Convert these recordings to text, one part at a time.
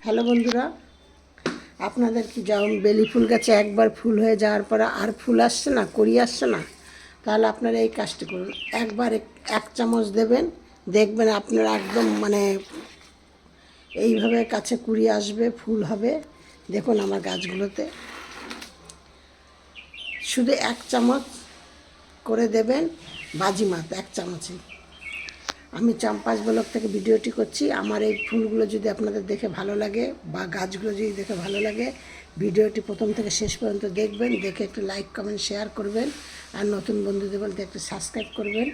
Hello বন্ধুরা, আপনাদের কি যেমন বেলি ফুল গাছে একবার ফুল হয়ে যাওয়ার পরে আর ফুল আসছে না, করি আসছে না? তাহলে আপনারা এই কাজটি করুন। একবার এক- চামচ দেবেন, দেখবেন আপনারা একদম মানে এইভাবে কাছে কুড়ি আসবে, ফুল হবে। দেখুন আমার গাছগুলোতে। শুধু এক চামচ করে দেবেন বাজিমাত, এক চামচে আমি চাম্পাস ব্লক থেকে ভিডিওটি করছি। আমার এই ফুলগুলো যদি আপনাদের দেখে ভালো লাগে বা গাছগুলো যদি দেখে ভালো লাগে, ভিডিওটি প্রথম থেকে শেষ পর্যন্ত দেখবেন, দেখে একটু লাইক কমেন্ট শেয়ার করবেন, আর নতুন বন্ধুদের বলতে একটু সাবস্ক্রাইব করবেন,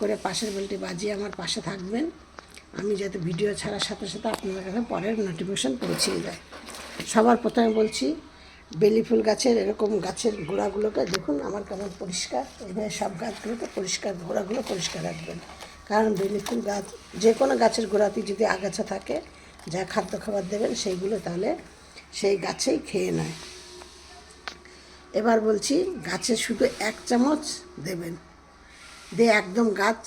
করে পাশের বেলটি বাজিয়ে আমার পাশে থাকবেন। আমি যাতে ভিডিও ছাড়ার সাথে সাথে আপনাদের কাছে পরের নোটিফিকেশান পৌঁছিয়ে যায়। সবার প্রথমে বলছি, বেলি ফুল গাছের এরকম গাছের গোড়াগুলোকে দেখুন, আমার কেমন পরিষ্কার। এভাবে সব গাছগুলোকে পরিষ্কার, গোড়াগুলো পরিষ্কার রাখবেন। কারণ বেলি ফুল গাছ, যে কোনো গাছের গোড়াতে যদি আগাছা থাকে, যা খাদ্য খাবার দেবেন সেইগুলো তাহলে সেই গাছেই খেয়ে নেয়। এবার বলছি, গাছে শুধু এক চামচ দেবেন। দিয়ে একদম গাছ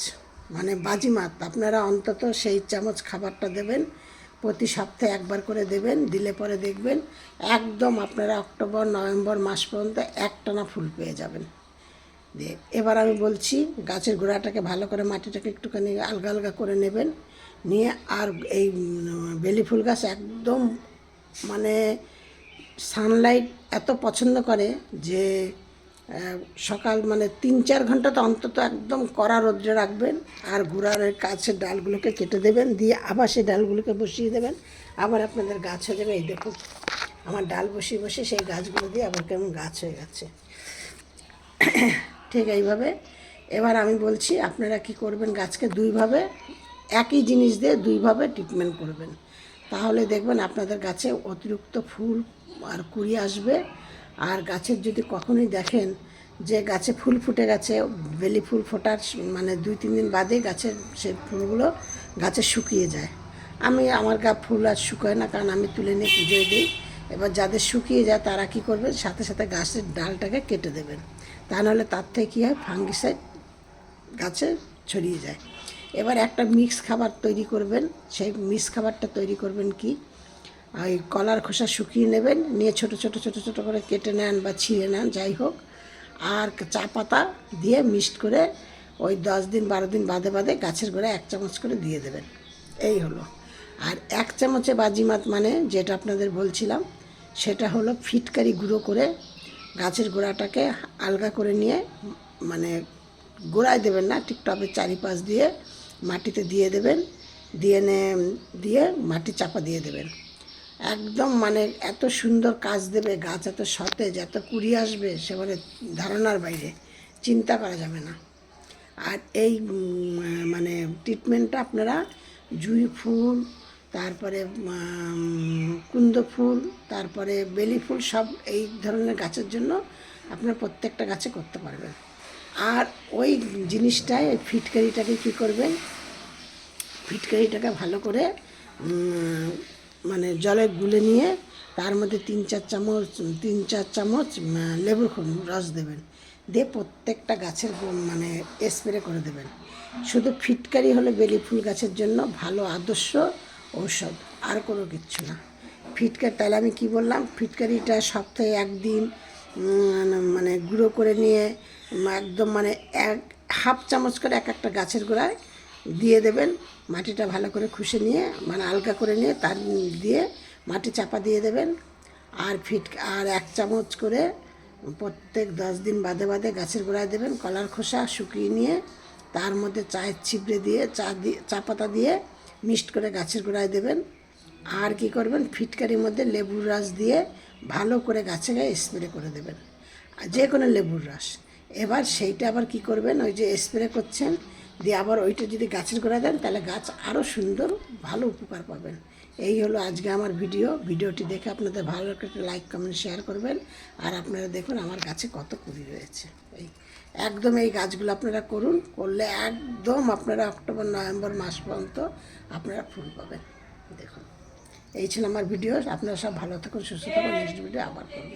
মানে বাজিমাত, আপনারা অন্তত সেই চামচ খাবারটা দেবেন, প্রতি সপ্তাহে একবার করে দেবেন, দিলে পরে দেখবেন, একদম আপনারা অক্টোবর, নভেম্বর মাস পর্যন্ত একটানা ফুল পেয়ে যাবেন। দিয়ে এবার আমি বলছি গাছের গোড়াটাকে ভালো করে মাটিটাকে একটুখানি আলগা আলগা করে নেবেন। নিয়ে আর এই বেলি ফুল গাছ একদম মানে সানলাইট এত পছন্দ করে যে সকাল মানে তিন চার ঘণ্টা তো অন্তত একদম কড়া রোদ্রে রাখবেন আর গোড়ার গাছের ডালগুলোকে কেটে দেবেন। দিয়ে আবার সেই ডালগুলোকে বসিয়ে দেবেন। আবার আপনাদের গাছ হয়ে যাবে। এই দেখুন, আমার ডাল বসিয়ে বসে সেই গাছগুলো দিয়ে আবার কেমন গাছ হয়ে গেছে। ঠিক এইভাবে। এবার আমি বলছি, আপনারা কি করবেন গাছকে দুইভাবে, একই জিনিস দিয়ে দুইভাবে ট্রিটমেন্ট করবেন। তাহলে দেখবেন আপনাদের গাছে অতিরিক্ত ফুল আর কুড়ি আসবে। আর গাছের যদি কখনোই দেখেন যে গাছে ফুল ফুটে গেছে, বেলি ফুল ফোটার মানে দুই, তিন দিন বাদে গাছের সে ফুলগুলো গাছে শুকিয়ে যায়। আমি আমার গা ফুল আর শুকায় না, কারণ আমি তুলে নিয়ে পুজোয় দিই। এবার যাদের শুকিয়ে যায় তারা কি করবে সাথে সাথে গাছের ডালটাকে কেটে দেবেন। তা নাহলে তার থেকে কী হয়? ফাঙ্গিসাইড গাছে ছড়িয়ে যায়। এবার একটা মিক্স খাবার তৈরি করবেন। সেই মিক্স খাবারটা তৈরি করবেন কি? ওই কলার খোসা শুকিয়ে নেবেন, নিয়ে ছোট ছোট ছোট ছোট করে কেটে নেন বা ছিঁড়ে নেন, যাই হোক। আর চা পাতা দিয়ে মিক্সড করে ওই দশ দিন, বারো দিন বাদে বাদে গাছের গোড়ায় এক চামচ করে দিয়ে দেবেন। এই হলো। আর এক চামচে বাজিমাত মানে যেটা আপনাদের বলছিলাম, সেটা হলো ফিটকারি গুঁড়ো করে গাছের গোড়াটাকে আলগা করে নিয়ে মানে গোড়ায় দেবেন না ঠিক টবের চারিপাশ দিয়ে মাটিতে দিয়ে দেবেন, দিয়ে নে, দিয়ে মাটি চাপা দিয়ে দেবেন। একদম মানে এত সুন্দর কাজ দেবে, গাছ এত সতেজ, এত কুড়ি আসবে, সে সেবারে ধারণার বাইরে, চিন্তা করা যাবে না। আর এই মানে ট্রিটমেন্টটা আপনারা জুঁই ফুল তারপরে কুন্দ ফুল, তারপরে বেলি ফুল, সব এই ধরনের গাছের জন্য আপনার প্রত্যেকটা গাছে করতে পারবেন। আর ওই জিনিসটায়, ওই ফিটকারিটাকে কী করবেন? ফিটকারিটাকে ভালো করে মানে জলে গুলে নিয়ে তার মধ্যে তিন চার চামচ, তিন চার চামচ লেবুর রস দেবেন। দিয়ে প্রত্যেকটা গাছের মানে স্প্রে করে দেবেন। শুধু ফিটকারি হলে বেলি ফুল গাছের জন্য ভালো আদর্শ ঔষধ, আর কোনো কিচ্ছু না। ফিটকার, তাহলে আমি কি বললাম? ফিটকারিটা সপ্তাহে একদিন মানে গুঁড়ো করে নিয়ে, একদম মানে এক, হাফ চামচ করে এক একটা গাছের গোড়ায় দিয়ে দেবেন। মাটিটা ভালো করে খুশে নিয়ে মানে আলগা করে নিয়ে তার দিয়ে মাটি চাপা দিয়ে দেবেন। আর ফিট, আর এক চামচ করে প্রত্যেক দশ দিন বাদে বাদে গাছের গোড়ায় দেবেন, কলার খোসা শুকিয়ে নিয়ে, তার মধ্যে চায়ের ছিপড়ে দিয়ে, চা দিয়ে, চা পাতা দিয়ে মিক্সড করে গাছের গোড়ায় দেবেন। আর কি করবেন? ফিটকারির মধ্যে লেবুর রস দিয়ে ভালো করে গাছে গায়ে স্প্রে করে দেবেন। আর যে কোনো লেবুর রস। এবার সেইটা আবার কি করবেন? ওই যে স্প্রে করছেন, দিয়ে আবার ওইটা যদি গাছের গোড়ায় দেন, তাহলে গাছ আরও সুন্দর, ভালো উপকার পাবেন। এই হলো আজকে আমার ভিডিও। ভিডিওটি দেখে আপনাদের ভালো একটা লাইক কমেন্ট শেয়ার করবেন। আর আপনারা দেখুন আমার গাছে কত কুড়ি রয়েছে। এই একদম এই গাছগুলো আপনারা করুন, করলে একদম আপনারা অক্টোবর, নভেম্বর মাস পর্যন্ত আপনারা ফুল পাবেন। দেখুন, এই ছিল আমার ভিডিও। আপনারা সব ভালো থাকুন, সুস্থ থাকুন। নেক্সট ভিডিও আবার করবেন